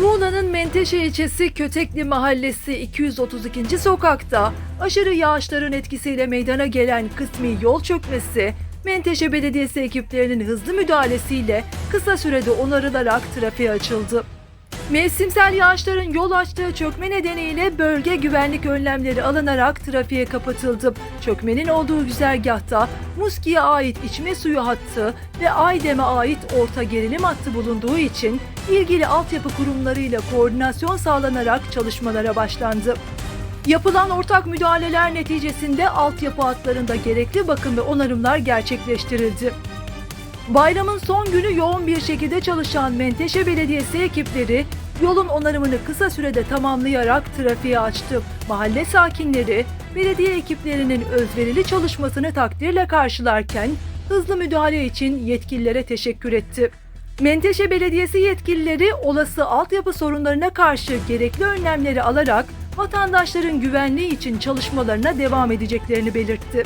Muğla'nın Menteşe ilçesi Kötekli Mahallesi 232. sokakta aşırı yağışların etkisiyle meydana gelen kısmi yol çökmesi, Menteşe Belediyesi ekiplerinin hızlı müdahalesiyle kısa sürede onarılarak trafiğe açıldı. Mevsimsel yağışların yol açtığı çökme nedeniyle bölge güvenlik önlemleri alınarak trafiğe kapatıldı. Çökmenin olduğu güzergahta Muski'ye ait içme suyu hattı ve Aydem'e ait orta gerilim hattı bulunduğu için ilgili altyapı kurumlarıyla koordinasyon sağlanarak çalışmalara başlandı. Yapılan ortak müdahaleler neticesinde altyapı hatlarında gerekli bakım ve onarımlar gerçekleştirildi. Bayramın son günü yoğun bir şekilde çalışan Menteşe Belediyesi ekipleri yolun onarımını kısa sürede tamamlayarak trafiğe açtı. Mahalle sakinleri belediye ekiplerinin özverili çalışmasını takdirle karşılarken hızlı müdahale için yetkililere teşekkür etti. Menteşe Belediyesi yetkilileri olası altyapı sorunlarına karşı gerekli önlemleri alarak vatandaşların güvenliği için çalışmalarına devam edeceklerini belirtti.